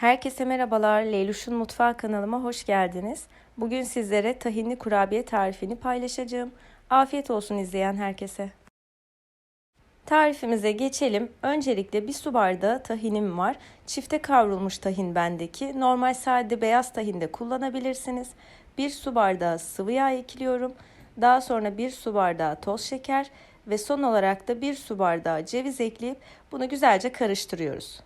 Herkese merhabalar. Leyluş'un Mutfağı kanalıma hoş geldiniz. Bugün sizlere tahinli kurabiye tarifini paylaşacağım. Afiyet olsun izleyen herkese. Tarifimize geçelim. Öncelikle bir su bardağı tahinim var. Çifte kavrulmuş tahin bendeki. Normal sade beyaz tahin de kullanabilirsiniz. Bir su bardağı sıvı yağ ekliyorum. Daha sonra bir su bardağı toz şeker ve son olarak da bir su bardağı ceviz ekleyip bunu güzelce karıştırıyoruz.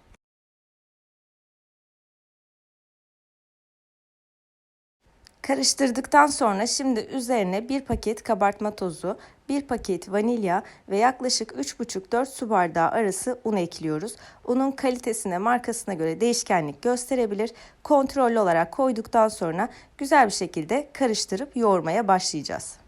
Karıştırdıktan sonra şimdi üzerine bir paket kabartma tozu, bir paket vanilya ve yaklaşık 3,5-4 su bardağı arası un ekliyoruz. Unun kalitesine, markasına göre değişkenlik gösterebilir. Kontrollü olarak koyduktan sonra güzel bir şekilde karıştırıp yoğurmaya başlayacağız.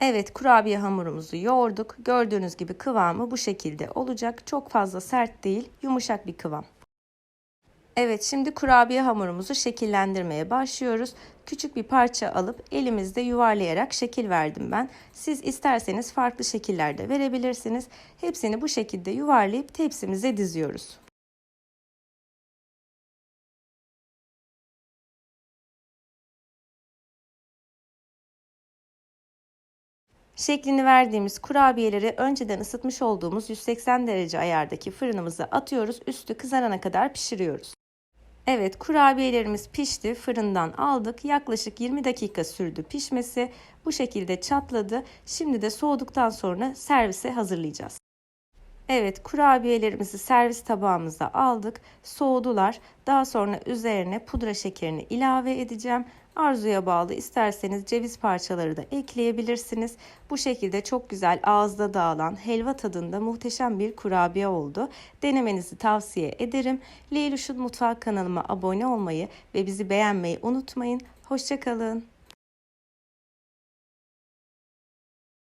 Evet kurabiye hamurumuzu yoğurduk. Gördüğünüz gibi kıvamı bu şekilde olacak. Çok fazla sert değil, yumuşak bir kıvam. Evet şimdi kurabiye hamurumuzu şekillendirmeye başlıyoruz. Küçük bir parça alıp elimizde yuvarlayarak şekil verdim ben. Siz isterseniz farklı şekillerde verebilirsiniz. Hepsini bu şekilde yuvarlayıp tepsimize diziyoruz. Şeklini verdiğimiz kurabiyeleri önceden ısıtmış olduğumuz 180 derece ayardaki fırınımıza atıyoruz. Üstü kızarana kadar pişiriyoruz. Evet kurabiyelerimiz pişti. Fırından aldık. Yaklaşık 20 dakika sürdü pişmesi. Bu şekilde çatladı. Şimdi de soğuduktan sonra servise hazırlayacağız. Evet kurabiyelerimizi servis tabağımıza aldık. Soğudular. Daha sonra üzerine pudra şekerini ilave edeceğim. Arzuya bağlı isterseniz ceviz parçaları da ekleyebilirsiniz. Bu şekilde çok güzel ağızda dağılan helva tadında muhteşem bir kurabiye oldu. Denemenizi tavsiye ederim. Leylüş'ün Mutfağı kanalıma abone olmayı ve bizi beğenmeyi unutmayın. Hoşçakalın.